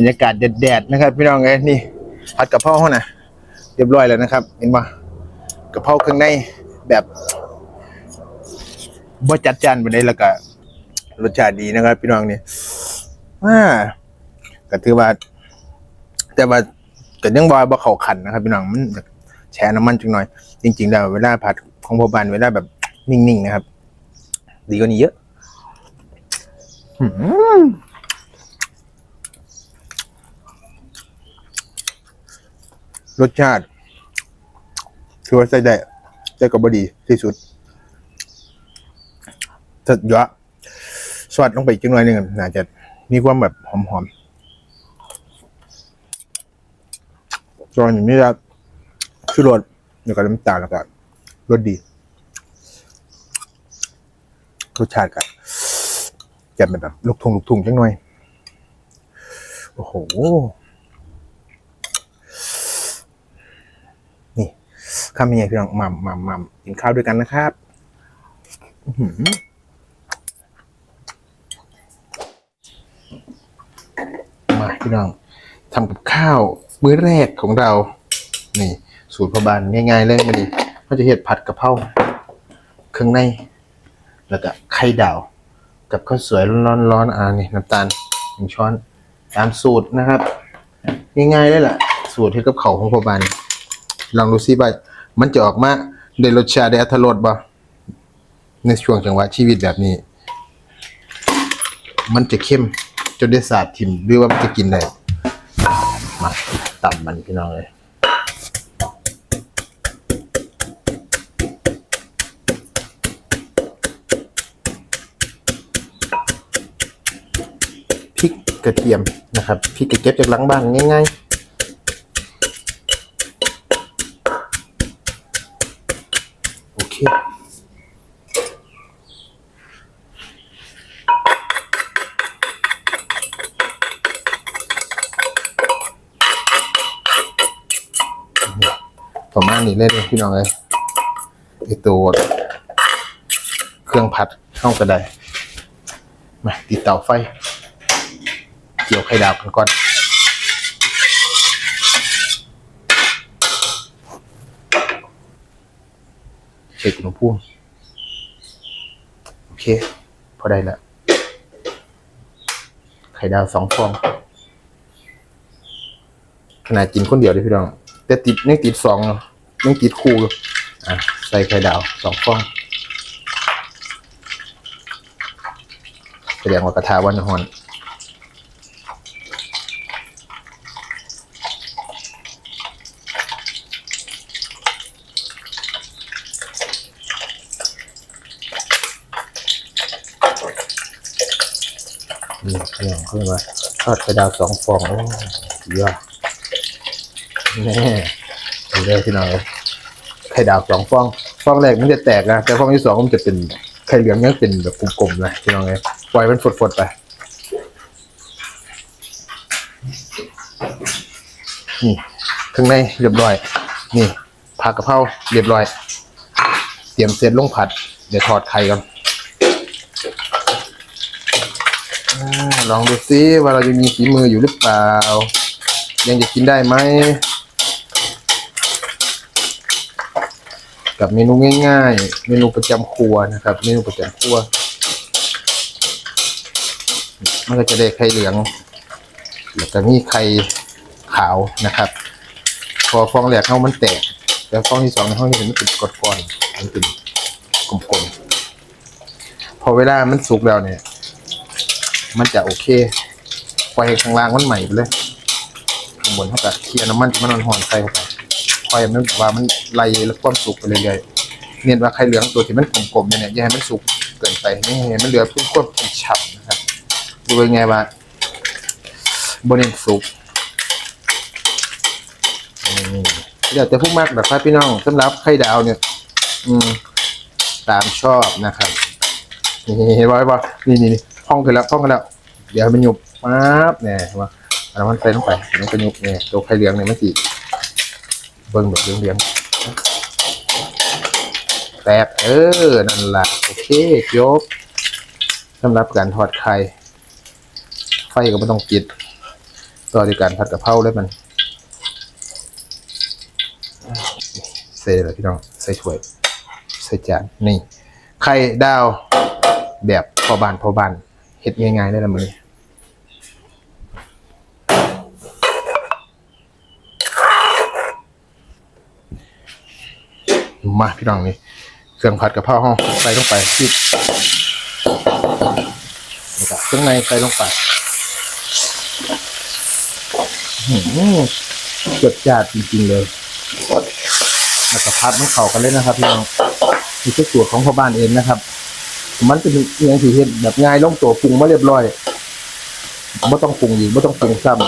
รรยากาศแดดๆนะครับ พี่น้องเอ้ยนี่ผัดกะเพราเขานะเรียบร้อยแล้วนะครับ เห็นปะกะเพราเครื่องในแบบบ่จัดจานไปได้แล้วก็รสชาติดีนะครับ พี่น้องนี่อ่าก็ถือว่า แต่ว่าก็ยังบ่บ่เข้าขันนะครับ พี่น้องมันแช่น้ำมันจังหน่อย จริง ๆ แล้วเวลาผัดของพ่อบานเวลาแบบนิ่งๆนะครับ ดีกว่านี้เยอะ อืม รสชาติ คือว่าใส่ได้แต่ก็บดีที่สุดสุดยอดสวัสดลงไปอีกจังหน่อยหนึงน่าจะมีความแบบหอมๆจอนอย่างนี้จะชูรสเดี๋ยวกับน้ำตาลแล้วก็รสดีรสชาติกันจะเป็นแบบลูกทุ่งลูกทุ่งจังหน่อย โอ้โห นี่ ข้ามยังไงพี่น้องหม่ำหม่ำหม่ำกินข้าวด้วยกันนะครับมาพี่น้องทำกับข้าวมื้อแรกของเรา นี่ สูตรพอบานง่ายๆเลยมาดิก็จะเห็ดผัดกะเพราเครื่องใน แล้วก็ไข่ดาว กับข้าวสวยร้อนๆอ่านี่น้ำตาลหนึ่งช้อนตามสูตรนะครับ ง่ายๆเลยแหละสูตรที่กับเขาของพอบานลองดูซิว่า มันจะออกมาได้รสชาติได้อรรถรสบ่ในช่วงจังหวะชีวิตแบบนี้ มันจะเข้มจนได้สาดทิมหรือว่ามันจะกินได้มาตับมันพี่น้องเลยพริกกระเทียมนะครับพริกกระเก็บจากหลังบ้านง่ายๆ โอเค ประมาณ นี้เลยเด้อพี่น้องเลยไอตัวเครื่องผัดเข้ากันได้มาติดเตาไฟ เกี่ยวไข่ดาวกันก่อนเช็คอุณหภูมิโอเค พอได้ล้วไข่ดาวสองฟองขนาดกินคนเดียวเลยพี่น้อง แต่ติดยังติดสองเนอะ ยังติดคู่อยู่อะใส่ไข่ดาวสองฟองแสดงว่ากระทะวันฮอนนี่พี่น้องขาเรียกว่าทอดไข่ดาวสองฟอง โอ้สุดยอดแน่ ดูได้พี่น้องเลยไข่ดาวสองฟอง ฟองแรกมันจะแตกนะ แต่ฟองที่สองมันจะเป็นไข่เหลืองยังเป็นแบบกลมๆนะพี่น้องเลยปล่อยมันฟดๆไป นี่ข้างในเรียบร้อย นี่ผักกะเพราเรียบร้อย เตรียมเสร็จลงผัด เดี๋ยวทอดไข่กันอาลองดูซิว่าเราจะมีฝีมืออยู่หรือเปล่า ยังจะกินได้ไหม กับเมนูง่าย ๆ เมนูประจำครัวนะครับ เมนูประจำครัว มันก็จะได้ไข่เหลืองแล้วก็มีไข่ขาวนะครับ พอฟองแรกเข้ามันแตก แล้วฟองที่สองในห้องนี้มันเป็นก้อนๆมันเป็นกลมๆพอเวลามันสุกแล้วเนี่ย มันจะโอเคปล่อยให้ข้างล่างมันใหม่ไปเลยข้างบนเท่ากับเคลียร์น้ำมันที่มันหอนๆใส่เข้าไป ปล่อยให้มันแบบว่ามันไล่แล้วความสุกไปเรื่อยๆเน้นว่าไข่เหลืองตัวที่มันกลมๆเนี่ยอย่าให้มันสุกเกินไปนี่ให้มันเหลือเพื่อควบคุมฉ่ำนะครับดูเป็นไงบ้างบนเน้นสุกนี่เดี๋ยวแต่ผู้มากแบบครับพี่น้องสำหรับไข่ดาวเนี่ย อืม ตามชอบนะครับนี่เห็นไหมว่านี่นี่นี่พองกันแล้วพองกันแล้วเดี๋ยวมันหยุบปั๊บเนี่ยว่าเอามันใส่ลงไปมันก็หยุบเนี่ยตัวไข่เหลืองเนี่ยมันสี เบิ้งแบบเหลืองๆแตกเออ นั่นละโอเคจบสำหรับการทอดไข่ ไฟก็ไม่ต้องปิด ต่อด้วยการผัดกะเพราเลยมัน ใส่เลยพี่น้อง ใส่ถ้วย ใส่จาน นี่ ไข่ดาวแบบพอบานพอบานเฮ็ดง่ายๆได้ละมือ มาพี่น้องนี่เครื่องผัดกะเพราห้องใส่ลงไปปิดนี่ครับเครื่องในใส่ลงไปอื้อหือจดจาดจริง ๆ เลยแล้วก็พัดมันเข้ากันเลยนะครับ พี่น้องนี่คือสูตรของพ่อบ้านเองนะครับ มันเป็นอหย่างที่เห็นแบบง่ายลงตัวปรุงมาเรียบร้อยไม่ต้องปรุงอีกไม่ต้องปรุงซ้ำ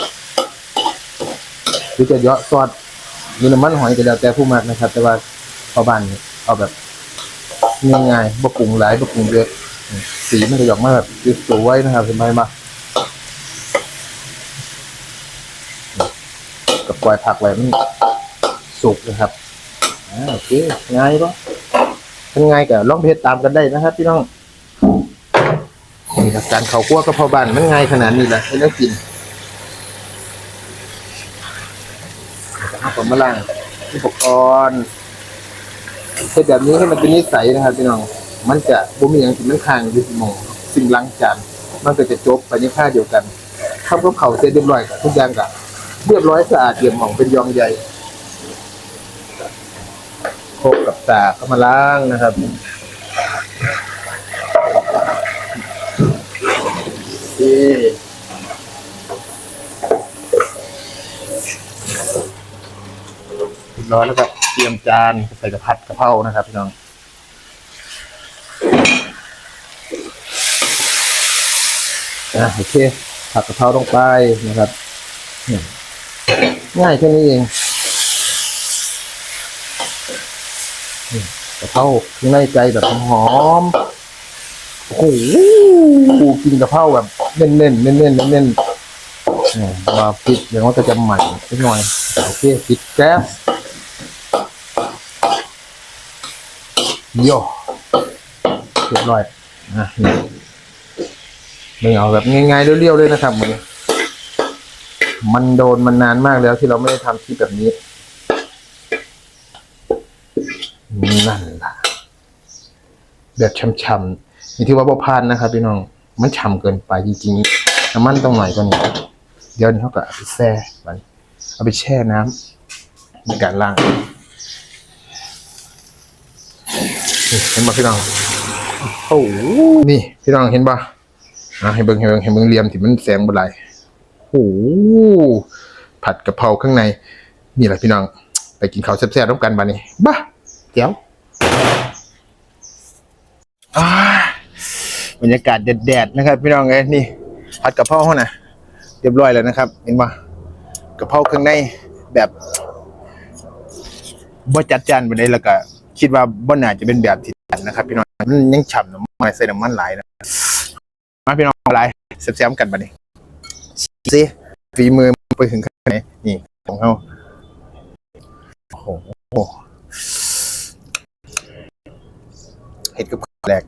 หรือจะเยาะซอสหรือน้ำมันหอยก็แล้วแต่ผู้มากนะครับ แต่ว่า พ่อบ้านนี่เอาแบบง่ายๆบ่ปรุงหลายบ่ปรุงเยอะสีมันก็หยอกมาแบบสวยนะครับเห็นไหมมากับปล่อยผักไว้มันสุกนะครับอ่าโอเคง่ายปะเป็นไงก็ลองเพจตามกันได้นะครับพี่น้องนี่ครับการเขาคั่วกะเพราบ้านมันง่ายขนาดนี้แหละให้เรากินเอาผมมาล้างอุปกรณ์ เฮ็ดแบบนี้ให้มันเป็นนิสัยนะครับพี่น้อง มันจะบ่มีอย่างที่มันค้างอยู่ที่หมองสิ่งล้างจานมันก็จะจบไปในค่าเดียวกันทำกับเขาเสร็จเรียบร้อยทุกอย่างก็เรียบร้อยสะอาดเรียบหมองเป็นยองใหญ่โคกกับตาเข้ามาล้างนะครับนี่ ร้อยแล้วก็เตรียมจานใส่กระผัดกะเพรานะครับ พี่น้องอะโอเคผัดกะเพราลงไปนะครับง่ายแค่นี้เองนี่กะเพราข้างในใจแบบหอมโอ้โหกินกะเพราแบบเน้นๆเน้นๆเน้นๆเน้นๆนี่มาปิดเดี๋ยวมันก็จะใหม่นิดหน่อยโอเคปิดแก๊ส โย่เรียบร้อยอะนี่ไม่เอาแบบง่ายๆเรียวๆเลยนะครับมันมันโดนมันนานมากแล้วที่เราไม่ได้ทำคลิปแบบนี้ นั่นล่ะ แบบช่ำๆนี่ที่ว่าบ่พาดนะครับพี่น้องมันฉ่ำเกินไปจริงๆน้ำมันต้องหน่อยกว่านี้เดี๋ยวนี้เขาก็เอาไปแช่มันเอาไปแช่น้ำในการล้างนี่ เห็นป่ะพี่น้องโอ้โหนี่พี่น้องเห็นป่ะอะให้เบิ่งให้เบิ่งให้เบิ่งเหลี่ยมที่มันแสงบ่ไหลโอ้โหผัดกะเพราข้างในนี่แหละพี่น้อง ไปกินข้าวแซ่บๆร่วมกันบัดนี้บ้าเดี๋ยวอ่าบรรยากาศแดดๆนะครับ พี่น้องเอ้ยนี่ผัดกะเพราเฮาน่ะเรียบร้อยแล้วนะครับ เห็นป่ะกะเพราข้างในแบบบ่จัดจานไปได้แล้วก็ คิดว่าบ่น่าจะเป็นแบบที่จัดนะครับ พี่น้องมันยังฉ่ำน้ำมันใส่น้ำมันหลายนะมาพี่น้องอะไรแซ่บๆกันบัดนี้สิฝีมือไปถึงขั้นไหนนี่ของเขาโอ้โหเห็ดกับข้าวแรก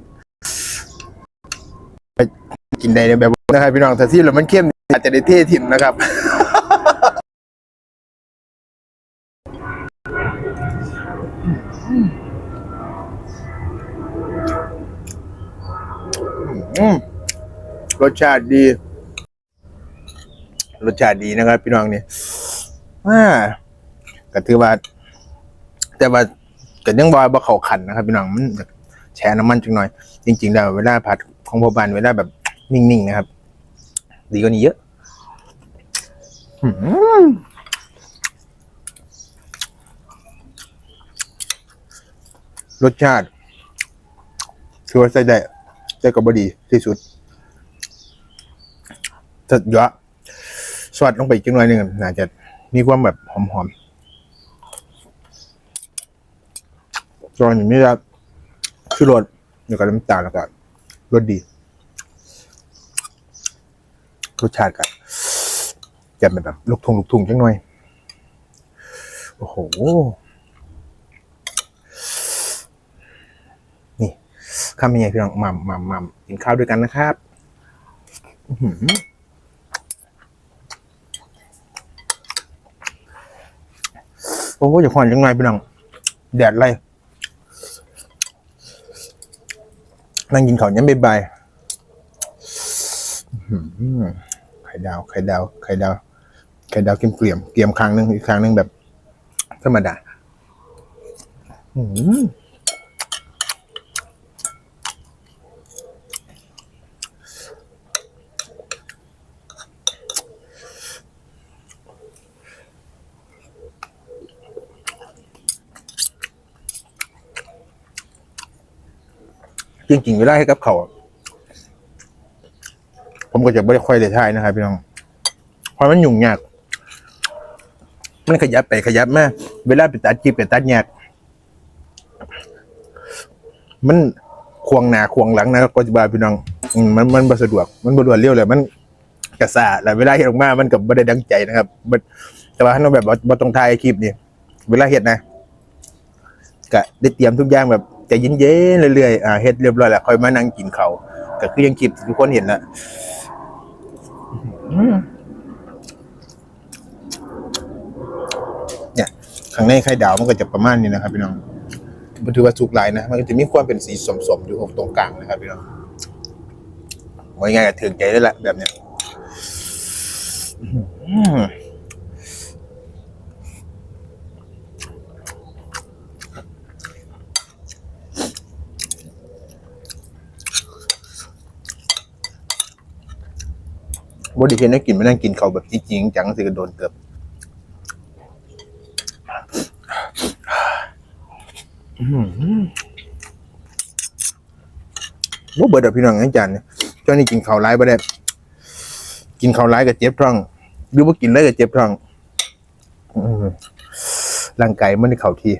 ไปกินได้ในแบบนะครับพี่น้องแต่ที่แล้วมันเข้มอาจจะได้เท่ถิ่มนะครับ อืมรสชาติดี รสชาติดีนะครับ พี่น้องเนี่ยอ่าก็ถือว่า แต่ว่าก็ยังบอยบ่เข้าขันนะครับ พี่น้องมันแช่น้ำมันจังหน่อย จริง ๆ แล้วเวลาผัดของพ่อบานเวลาแบบนิ่งๆนะครับ ดีกว่านี้เยอะรสชาติถือว่าใส่ได้ แต่ก็บดีที่สุดจะเยอะสวัสดลงไปอีกจังหน่อยหนึ่งน่าจะมีความแบบหอมๆตอนนี้จะชูรสเดี๋ยวกับน้ำตาลแล้วก็รสดีรสชาติกันจะเป็นแบบลูกทุ่งลูกทุ่งจังหน่อย โอ้โห คำยังไงพี่น้องหม่ำหม่ำหม่ำกินข้าวด้วยกันนะครับโอ้โหอย่าควันจังไงพี่น้องแดดไรนั่งกินข้าวยังไม่บายไข่ดาว ไข่ดาว ไข่ดาว ไข่ดาวเกลียมเกลียมเกลียมครั้งหนึ่งอีกครั้งหนึ่งแบบธรรมดา อืม จริงๆเวลาให้กับเขาผมก็จะไม่ได้ค่อยได้ทายนะครับพี่น้องเพราะมันยุ่งยาก มันขยับไปขยับมาเวลาไปตัดจีบไปตัดยากมันควงหน้าควงหลังนะก็จะบาพี่น้องมันมันบสะดวก มันบรวดเร็วเลยมันกระซาแล้วเวลาเฮ็ดออกมามันก็บ่ได้ดังใจนะครับแต่ว่าถ้าเราแบบว่าต้องถ่ายคลิปนี่เวลาเฮ็ดนะ ก็ได้เตรียมทุกอย่างแบบใจเย็นๆเรื่อยๆอ่าเฮ็ดเรียบร้อยแล้วค่อยมานั่งกินเขาก็คือยังคลิปทุกคนเห็นแล้วเนี่ยข้างในไข่ดาวมันก็จะประมาณนี้นะครับพี่น้องมันถือว่าสุกหลายนะ มันก็จะมีความเป็นสีสมๆอยู่ตรงกลางนะครับพี่น้องว่ายังไงก็ถึงใจได้แหละแบบเนี้ย อื้อหือบดีเห็นได้กินไม่นั่งกินเขาแบบจริงจังสิก็โดนเกือบว่าเบิดอพี่น้องอาจารย์เนี่ยช่วงนี้กินข้าวร้ายบ่ได้กินข้าวร้ายกับเจ็บท้องหรือว่ากินเลยกับเจ็บท้องร่างกายมันได้เข้าที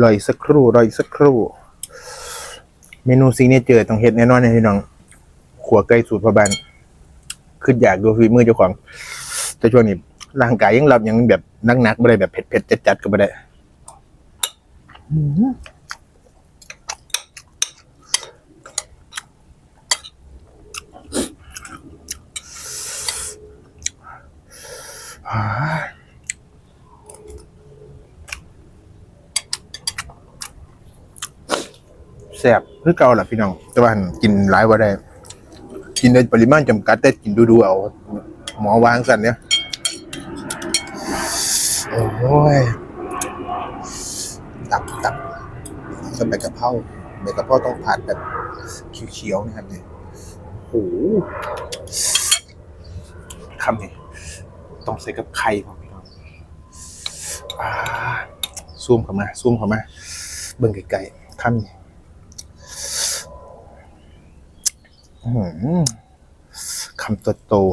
รออีกสักครู่รออีกสักครู่ เมนูซิงเนเจอต้องเฮ็ดแน่นอนนะพี่น้องขัวไก่สูตรพ่อบ้าน ขึ้นอยากดูฝีมือเจ้าของ แต่ช่วงนี้ร่างกายยังรับยังแบบนักๆไม่ได้แบบเผ็ดๆจัดๆก็ไม่ได้แซ่บคือเก่าแหละพี่น้องแต่ว่ากินหลายว่าได้ กินในปริมาณจำกัดแต่กินดูๆเอา หมอวางสันเนี่ยโอ้ยตับตับสมัยกะเพราใบกะเพราต้องผัดแบบเขียวๆนะครับเนี่ยโอ้โหคำนี้ต้องใส่กับไข่ผมพี่น้องอ่าซูมเข้ามาซูมเข้ามา เบิ่งไกลๆคำนี้อื้อหือ คำโตๆ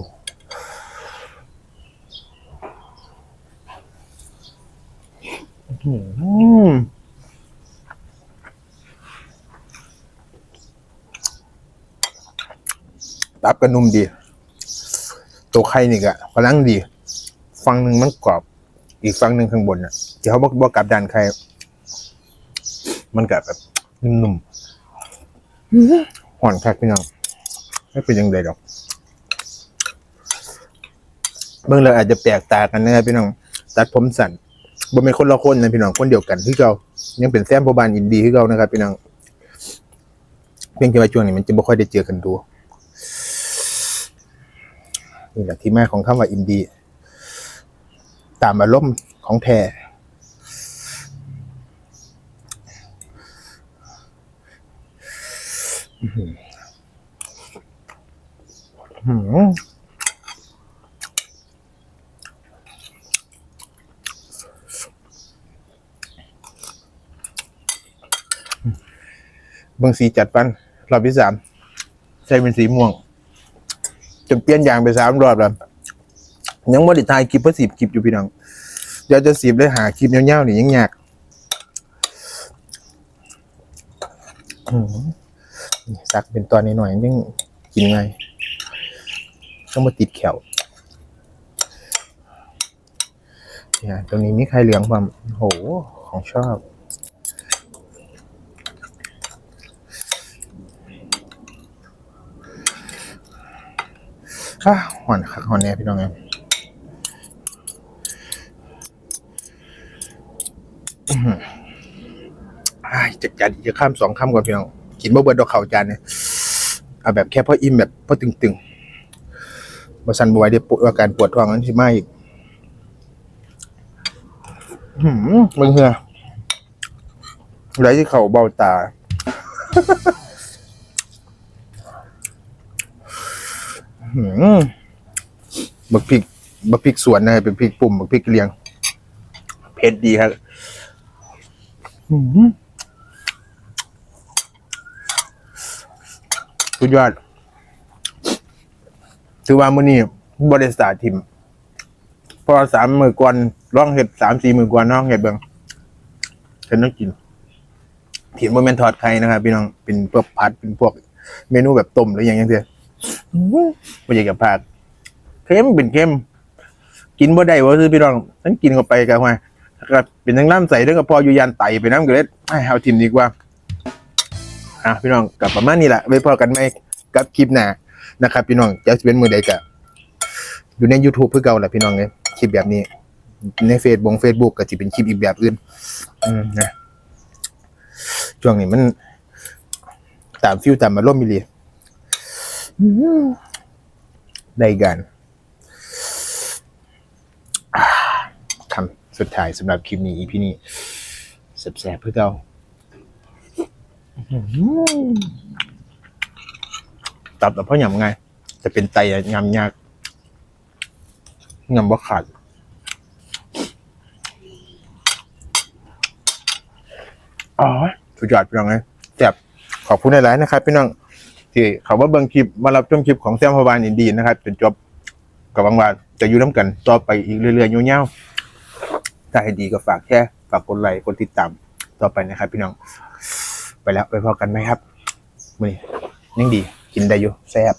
อื้อหือตับก็นุ่มดี ตัวไข่นี่ก็กำลังดี ฟังหนึ่งมันกรอบ อีกฟังหนึ่งข้างบนน่ะที่เขาบอกบอกกับด้านไข่ มันก็แบบนุ่มๆห่อนคักพี่น้อง ไม่เป็นยังไงดอกเบื้องเราอาจจะแปลกตากันนะครับพี่น้อง ตัดผมสั้นบ่เป็นคนละคนนะพี่น้องคนเดียวกันที่เรายังเป็นแซมโบบานอินดีที่เรานะครับพี่น้องเพียงแค่ว่าช่วงนี้มันจะไม่ค่อยได้เจอกันดูนี่แหละที่มาของคำว่าอินดี ตามอารมณ์ของแท้อื้อ หืออื้องสีจัดปันรอบที่สามใช้เป็นสีม่วง จนเปลี่ยนยางไปสามรอบแล้ว ยังไม่ได้ถ่ายคลิปเพื่อสีบคลิปอยู่พี่น้องเดี๋ยวจะสีบเลยหาคลิปยวๆนี่ยังยากสักเป็นตอนนี้หน่อยยังกินไง ต้องมาติดแขวเนี่ยตรงนี้มีไข่เหลืองความโหของชอบอะหอนคักหอนแน่พี่น้องไงอ้ายจะจัดจะข้ามสองข้ามก่อนพี่น้อง กินบ่เบิดดอกเข่าจานเนี่ยเอาแบบแค่พออิ่มแบบพอตึงๆ บ่สันบ่ไหวเดี๋ยวปวดอาการปวดท้องนั้นสิมาอีกหืมมึงเหือไรที่เข่าเบ้าตา หืมบักพริกบักพริกสวนนะครับเป็นพริกปุ่มบักพริกเลียง เผ็ดดีครับหืมสุดยอด ถือว่ามื้อนี้บริษัททิมพอสามมือก่อนร้องเห็ดสามสี่มือก่อนน้องเห็ดเบิงฉันต้องกินถิ่นโมเมนทอดไข่นะครับพี่น้องเป็นพวกผัดเป็นพวกเมนูแบบต้มหรืออย่างเงี้ยเถอะไม่อยากจะพลาดเค็มเป็นเค็มกินบ่ได้ว่าซื้อพี่น้องฉันกินเข้าไปกันว่าก็เป็นทั้งน้ำใสด้วยก็พออยู่ยานไตไปน้ำเกล็ดให้เอาทิมดีกว่าอะพี่น้องกลับประมาณนี้แหละไว้พอกันไหมกับคลิปหน้า นะครับพี่น้องจะเป็นมือใดกะอยู่ใน YouTube เพื่อเก่าแหละพี่น้องเลยคลิปแบบนี้ในเฟซบงเฟซบุ๊กก็จะเป็นคลิปอีกแบบอื่น อืมนะช่วงนี้มัน ตามฟิวตามมาร่มมิลีได้กันคำสุดท้ายสำหรับคลิปนี้ EP นี้แสบๆเพื่อเก่า ตับแต่เพราะหยำไงจะเป็นไตอะยำยากยำว่าขาดอ๋อสุดยอดพี่น้องเลยแซ่บขอบคุณหลายๆนะครับพี่น้องที่เขาว่าเบิ่งคลิปมารับชมคลิปของแซมพบานอินดีนะครับจนจบกับวังว่าจะอยู่น้ำกันต่อไปอีกเรื่อยๆยาวๆถ้าให้ดีก็ฝากแค่ฝากกดไลค์กดติดตามต่อไปนะครับ พี่น้อง ไปแล้วไปพอกันไหมครับมือนี้ยังดี กินได้อยู่แซ่บ